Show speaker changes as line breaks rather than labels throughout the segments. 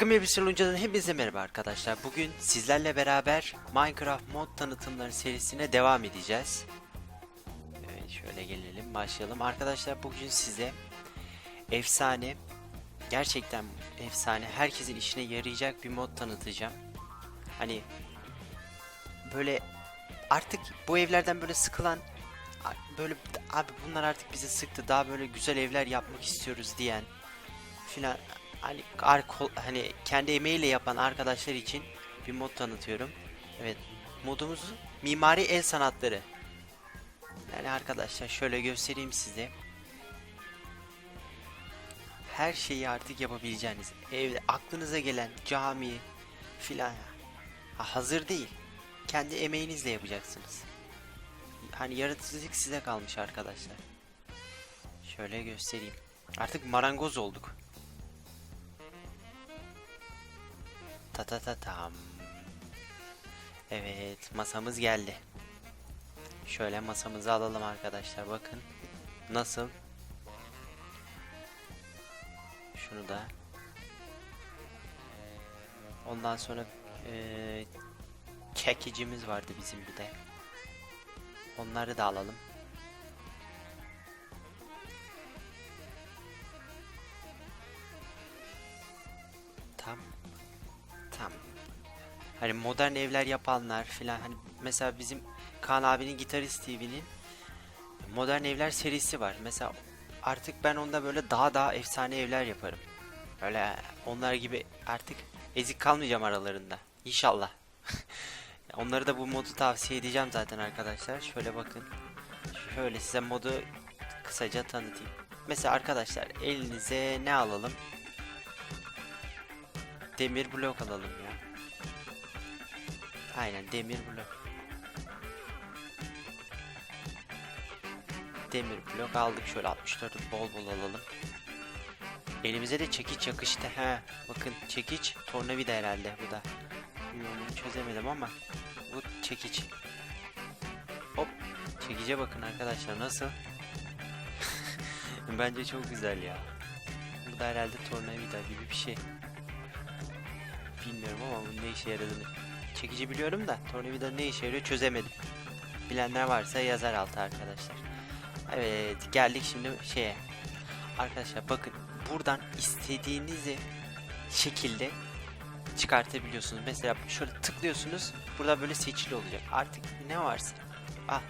Takım Elbise Lunca'dan hepinize merhaba arkadaşlar. Bugün sizlerle beraber Minecraft mod tanıtımları serisine devam edeceğiz. Evet şöyle gelelim başlayalım. Arkadaşlar bugün size efsane, gerçekten efsane, herkesin işine yarayacak bir mod tanıtacağım. Hani böyle artık bu evlerden böyle sıkılan böyle abi bunlar artık bizi sıktı daha böyle güzel evler yapmak istiyoruz diyen filan hani ar- hani kendi emeğiyle yapan arkadaşlar için bir mod tanıtıyorum. Evet modumuz mimari el sanatları. Yani arkadaşlar şöyle göstereyim size. Her şeyi artık yapabileceğiniz evde aklınıza gelen cami filan ha, hazır değil. Kendi emeğinizle yapacaksınız. Hani yaratıcılık size kalmış arkadaşlar. Şöyle göstereyim. Artık marangoz olduk. Ta ta ta tam. Evet masamız geldi. Şöyle masamızı alalım arkadaşlar bakın. Nasıl? Şunu da. Ondan sonra eee çekicimiz vardı bizim bir de. Onları da alalım. Tam. Tam. Hani modern evler yapanlar filan hani mesela bizim Kaan abinin Gitarist TV'nin modern evler serisi var. Mesela artık ben onda böyle daha daha efsane evler yaparım. Böyle onlar gibi artık ezik kalmayacağım aralarında. İnşallah. Onları da bu modu tavsiye edeceğim zaten arkadaşlar. Şöyle bakın. Şöyle size modu kısaca tanıtayım. Mesela arkadaşlar elinize ne alalım? Demir blok alalım ya. Aynen demir blok. Demir blok aldık şöyle 64'ü bol bol alalım. Elimize de çekiç yakıştı. He, bakın çekiç tornavida herhalde bu da. Bunu çözemedim ama bu çekiç. Hop çekice bakın arkadaşlar nasıl? Bence çok güzel ya. Bu da herhalde tornavida gibi bir şey. Bilmiyorum ama bunun ne işe yaradığını. Çekici biliyorum da tornavida ne işe yarıyor çözemedim. Bilenler varsa yazar altı arkadaşlar. Evet geldik şimdi şeye. Arkadaşlar bakın buradan istediğinizi şekilde çıkartabiliyorsunuz. Mesela şöyle tıklıyorsunuz. Burada böyle seçili olacak. Artık ne varsa. Ah.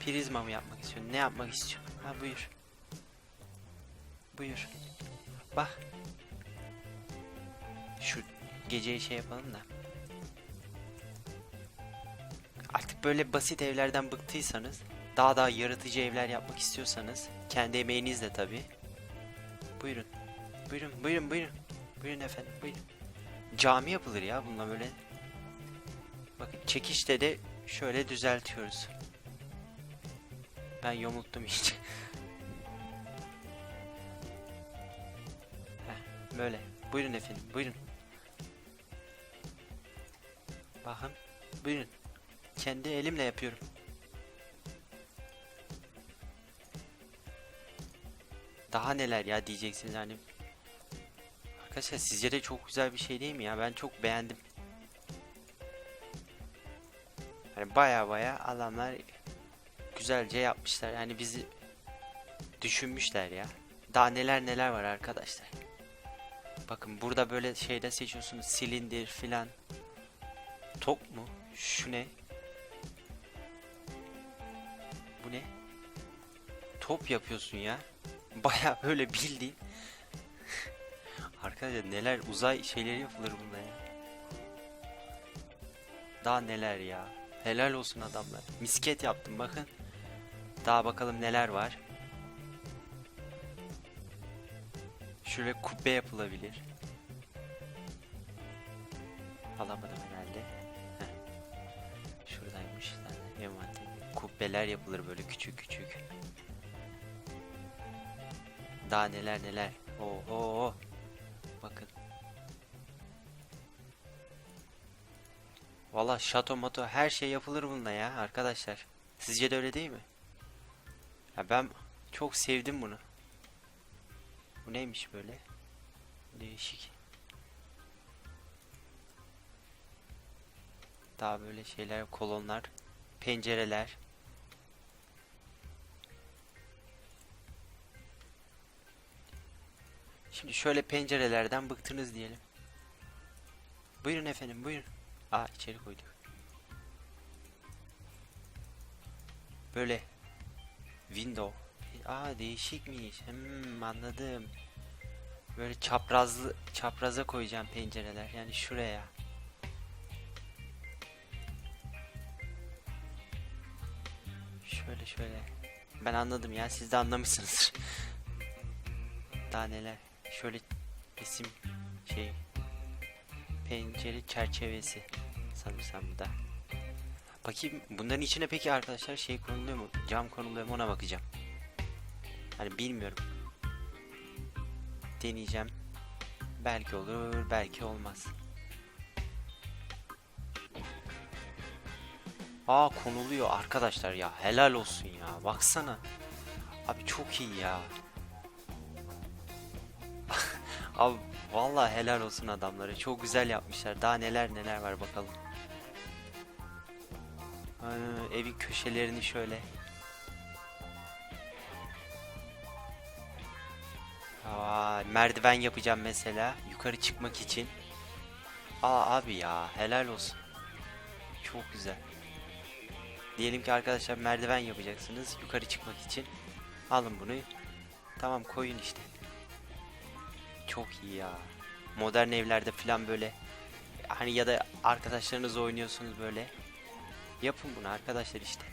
Prizma mı yapmak istiyorsun? Ne yapmak istiyorsun? Ha buyur. Buyur. Bak. Şu geceyi şey yapalım da. Artık böyle basit evlerden bıktıysanız, daha daha yaratıcı evler yapmak istiyorsanız, kendi emeğinizle tabi. Buyurun. Buyurun, buyurun, buyurun. Buyurun efendim, buyurun. Cami yapılır ya bununla böyle. Bakın çekişte de şöyle düzeltiyoruz. Ben yamulttum iyice. Heh, böyle. Buyurun efendim, buyurun. Bakın, buyurun. Kendi elimle yapıyorum. Daha neler ya diyeceksiniz hani. Arkadaşlar sizce de çok güzel bir şey değil mi ya? Ben çok beğendim. Hani baya baya adamlar güzelce yapmışlar. Yani bizi düşünmüşler ya. Daha neler neler var arkadaşlar. Bakın burada böyle şeyde seçiyorsunuz. Silindir filan. Top mu? Şu ne? Bu ne? Top yapıyorsun ya. Baya böyle bildiğin. Arkadaşlar neler uzay şeyleri yapılır bunda ya. Daha neler ya. Helal olsun adamlar. Misket yaptım bakın. Daha bakalım neler var. Şöyle kubbe yapılabilir. Alamadım herhalde. Heh. Şuradaymış zaten envanter. Kubbeler yapılır böyle küçük küçük. Daha neler neler. Oho. Bakın. Valla şato mato her şey yapılır bununla ya arkadaşlar. Sizce de öyle değil mi? Ya ben çok sevdim bunu. Bu neymiş böyle? Değişik. Daha böyle şeyler, kolonlar, pencereler. Şimdi şöyle pencerelerden bıktınız diyelim. Buyurun efendim, buyurun. Aa içeri koyduk. Böyle window. Aa değişikmiş. Hmm, anladım. Böyle çaprazlı çapraza koyacağım pencereler. Yani şuraya. Şöyle. Ben anladım ya siz de anlamışsınızdır. Daha neler. Şöyle resim şey pencere çerçevesi sanırsam bu da. Bakayım bunların içine peki arkadaşlar şey konuluyor mu? Cam konuluyor mu ona bakacağım. Hani bilmiyorum. Deneyeceğim. Belki olur, belki olmaz. Aa konuluyor arkadaşlar ya. Helal olsun ya. Baksana. Abi çok iyi ya. Abi vallahi helal olsun adamlara. Çok güzel yapmışlar. Daha neler neler var bakalım. Aa, evin köşelerini şöyle. Aa, merdiven yapacağım mesela. Yukarı çıkmak için. Aa abi ya helal olsun. Çok güzel. Diyelim ki arkadaşlar merdiven yapacaksınız yukarı çıkmak için. Alın bunu. Tamam koyun işte. Çok iyi ya. Modern evlerde falan böyle hani ya da arkadaşlarınızla oynuyorsunuz böyle. Yapın bunu arkadaşlar işte.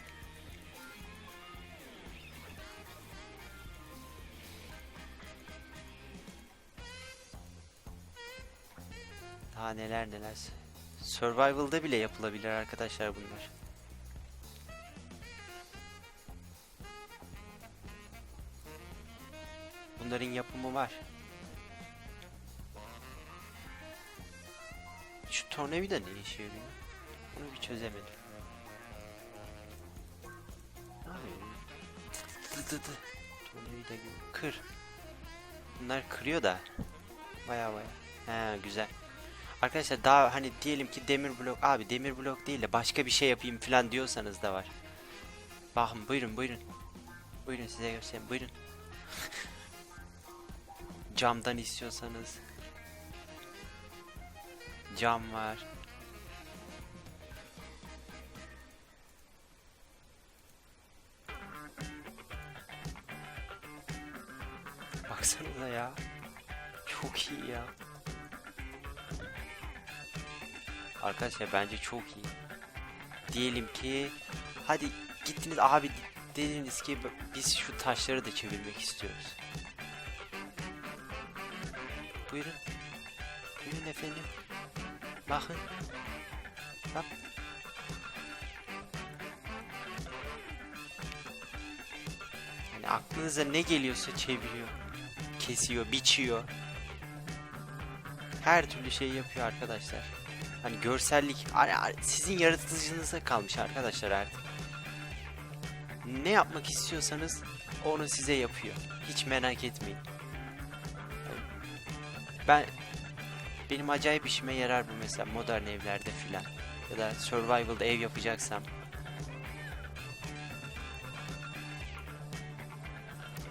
Daha neler neler. Survival'da bile yapılabilir arkadaşlar bunlar. Bunların yapımı var. Şu tornavida ne işe yarıyor? Bunu bir çözemedim. Ne yapıyor? Dı dı dı. Tornavida gibi. Kır. Bunlar kırıyor da. Baya baya. He güzel. Arkadaşlar daha hani diyelim ki demir blok abi demir blok değil de başka bir şey yapayım falan diyorsanız da var. Bakın buyurun buyurun. Buyurun size göstereyim buyurun. Camdan istiyorsanız. Cam var. Baksanıza ya. Çok iyi ya. Arkadaşlar bence çok iyi. Diyelim ki hadi gittiniz abi dediniz ki biz şu taşları da çevirmek istiyoruz. Buyurun. Buyurun efendim. Bakın. Bak. Yani aklınıza ne geliyorsa çeviriyor. Kesiyor, biçiyor. Her türlü şey yapıyor arkadaşlar. Hani görsellik sizin yaratıcınıza kalmış arkadaşlar artık. Ne yapmak istiyorsanız onu size yapıyor. Hiç merak etmeyin. Ben benim acayip işime yarar bu mesela modern evlerde filan ya da survival'da ev yapacaksam.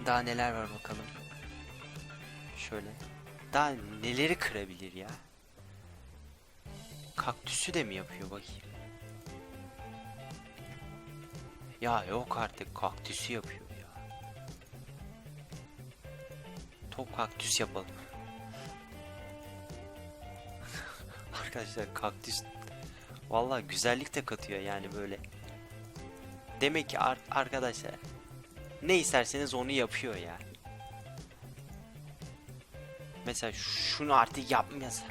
Daha neler var bakalım. Şöyle. Daha neleri kırabilir ya? Kaktüsü de mi yapıyor bakayım? Ya yok artık kaktüsü yapıyor ya. Top kaktüs yapalım. Arkadaşlar kaktüs Vallahi güzellik de katıyor yani böyle. Demek ki ar arkadaşlar ne isterseniz onu yapıyor yani. Mesela şunu artık yapmasa.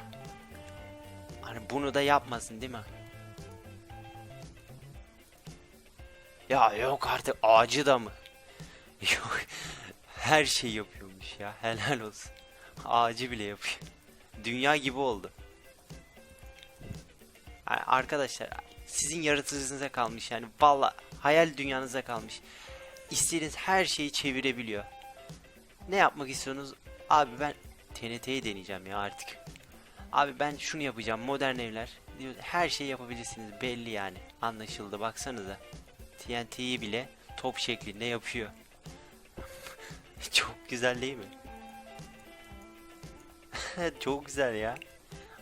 Hani bunu da yapmasın değil mi? Ya yok artık ağacı da mı? Yok. Her şey yapıyormuş ya. Helal olsun. Ağacı bile yapıyor. Dünya gibi oldu. Arkadaşlar sizin yaratıcınıza kalmış yani. Valla hayal dünyanıza kalmış. İstediğiniz her şeyi çevirebiliyor. Ne yapmak istiyorsunuz? Abi ben TNT'yi deneyeceğim ya artık. Abi ben şunu yapacağım. Modern evler. Diyor, her şeyi yapabilirsiniz. Belli yani. Anlaşıldı. Baksanıza. TNT'yi bile top şeklinde yapıyor. Çok güzel değil mi? Çok güzel ya.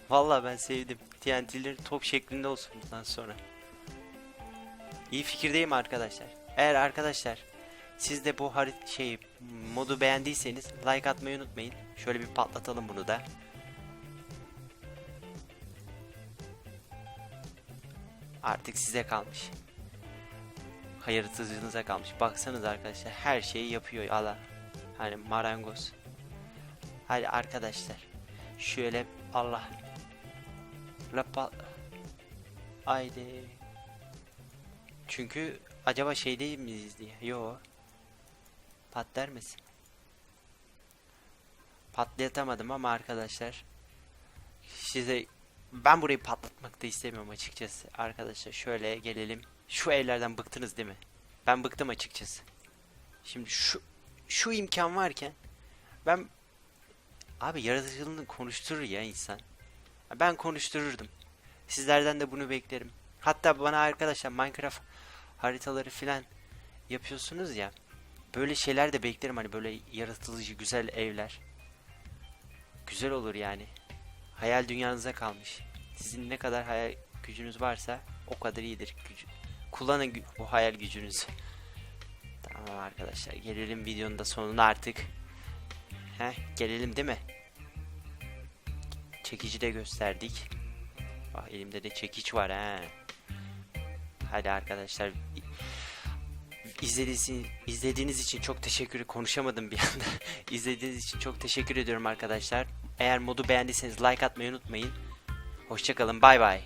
Vallahi ben sevdim. TNT'leri top şeklinde olsun bundan sonra. İyi fikirdeyim arkadaşlar. Eğer arkadaşlar siz de bu harit şey modu beğendiyseniz like atmayı unutmayın. Şöyle bir patlatalım bunu da. Artık size kalmış. Hayırtızınıza kalmış. Baksanız arkadaşlar her şeyi yapıyor Allah. Hani marangoz. Hadi arkadaşlar. Şöyle Allah. Lapa. Haydi. Çünkü acaba şey değil miyiz diye. Yo. Patlar mısın? Patlatamadım ama arkadaşlar. Size ben burayı patlatmak da istemiyorum açıkçası. Arkadaşlar şöyle gelelim. Şu evlerden bıktınız değil mi? Ben bıktım açıkçası. Şimdi şu şu imkan varken ben abi yaratıcılığını konuşturur ya insan. Ben konuştururdum. Sizlerden de bunu beklerim. Hatta bana arkadaşlar Minecraft haritaları filan yapıyorsunuz ya. Böyle şeyler de beklerim hani böyle yaratıcı güzel evler. Güzel olur yani. Hayal dünyanıza kalmış. Sizin ne kadar hayal gücünüz varsa o kadar iyidir. Gücü. Kullanın gü- bu hayal gücünüzü. Tamam arkadaşlar gelelim videonun da sonuna artık. Heh gelelim değil mi? Çekici de gösterdik. Bak elimde de çekiç var ha. Hadi arkadaşlar. İzlediğiniz, izlediğiniz için çok teşekkür konuşamadım bir anda. İzlediğiniz için çok teşekkür ediyorum arkadaşlar. Eğer modu beğendiyseniz like atmayı unutmayın. Hoşçakalın bay bay.